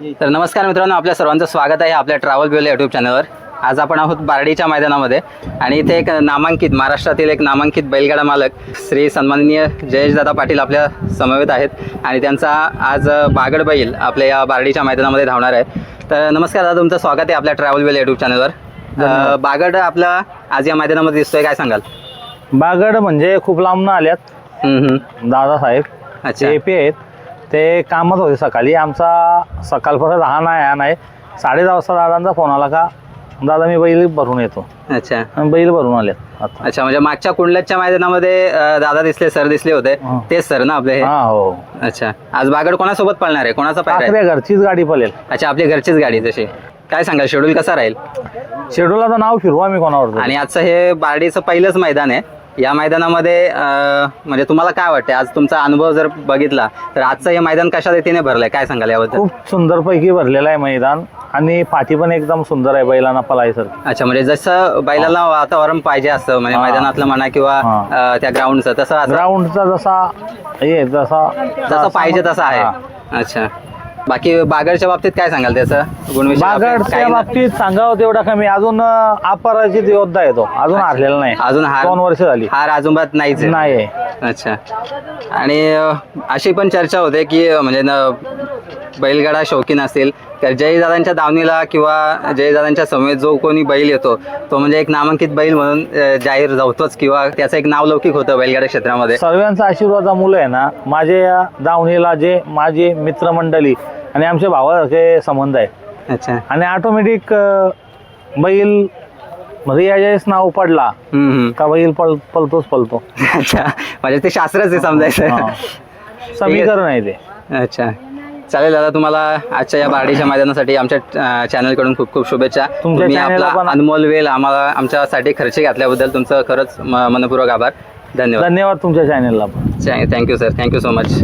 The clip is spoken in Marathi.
तर नमस्कार मित्रांनो आपल्या सर्वांचं स्वागत आहे आपल्या ट्रॅव्हल ब्युल यूट्यूब चॅनलवर आज आपण आहोत बारडीच्या मैदानामध्ये आणि इथे एक नामांकित महाराष्ट्रातील एक नामांकित बैलगाडा मालक श्री सन्माननीय जयेशदादा पाटील आपल्या समवेत आहेत आणि त्यांचा आज बागड बैल आपल्या या बारडीच्या मैदानामध्ये धावणार आहे. तर नमस्कार दादा तुमचं स्वागत आहे आपल्या ट्रॅव्हल ब्युल यूट्यूब चॅनलवर बागड आपला आज या मैदानामध्ये दिसतोय काय सांगाल? बागड म्हणजे खूप लांबनं आल्यात. दादासाहेब अच्छा. ते पे आहेत. ते कामात होते सकाळी. आमचा सकाळपर्यंत हा नाही हा नाही. साडे दहा वाजता दादांचा फोन आला का दादा मी बैल भरून येतो. अच्छा. आणि बैल भरून आता. अच्छा म्हणजे मागच्या कुंडलच्या मैदानामध्ये अ, दादा दिसले सर दिसले होते. हा. तेच सर ना आपले हे? हा हो. अच्छा. आज बागड कोणासोबत पळणार आहे? कोणाचा पायरा आहे? घरचीच गाडी पळेल. अच्छा आपली घरचीच गाडी तशी. काय सांगाल शेड्यूल कसा राहील? शेड्यूलचं नाव फिरवू आम्ही कोणावर. आणि आजचं हे बारडीचं पहिलंच मैदान आहे. या मैदानामध्ये म्हणजे तुम्हाला काय वाटतं आज तुमचा अनुभव जर बघितला तर आजचं हे मैदान कशा रीतीने भरलंय? काय सांगाल याबद्दल? खूप सुंदर पैकी भरलेलं आहे मैदान आणि पाठी पण एकदम सुंदर आहे बैलांना पलायसारखी. अच्छा म्हणजे जसं बैलाला वातावरण पाहिजे असतं म्हणजे हा. मैदानातलं म्हणा किंवा हा. अं, त्या ग्राउंडचं तसं असं? ग्राउंडचा जसा हे जसा जसं पाहिजे तसं हा. आहे. अच्छा. बाकी बागडच्या बाबतीत काय सांगाल त्याचं? गुणविषय बागडच्या बाबतीत सांगावं तेवढा कमी. अजून अपराजित योद्धा येतो अजून हारलेला नाही. अजून हार दोन वर्ष झाली. हार अजूनबात नाहीच. नाही अच्छा. आणि अशी पण चर्चा होते की म्हणजे बैलगाडा शौकीन असतील तर जयदादांच्या दावणीला किंवा जयदादांच्या समेत जो कोणी बैल येतो तो म्हणजे एक नामांकित बैल म्हणून जाहीर जावतोच किंवा त्याचं एक नाव लौकिक होतं बैलगाडा क्षेत्रामध्ये. सर्वांचा आशीर्वादा मुलं आहे ना माझे या दावणीला जे माझे मित्रमंडळी आणि आमच्या भावासारखे संबंध आहे अच्छा. आणि ऑटोमॅटिक बैल रियाजेस नाव पडला. का बैल पल पलतोच पलतो अच्छा. म्हणजे ते शास्त्रच आहे समजायचं. समीकरण आहे ते. अच्छा. चालेल दादा तुम्हाला आजच्या या बारडीच्या मैदानासाठी आमच्या चॅनलकडून खूप खूप शुभेच्छा. तुमच्या तुम्ही आपला पण- अनमोल वेळ आम्हाला आमच्यासाठी खर्च घातल्याबद्दल तुमचं खरंच म- मनपूर्वक आभार. धन्यवाद. धन्यवाद तुमच्या चॅनेलला पण. Thank you sir thank you so much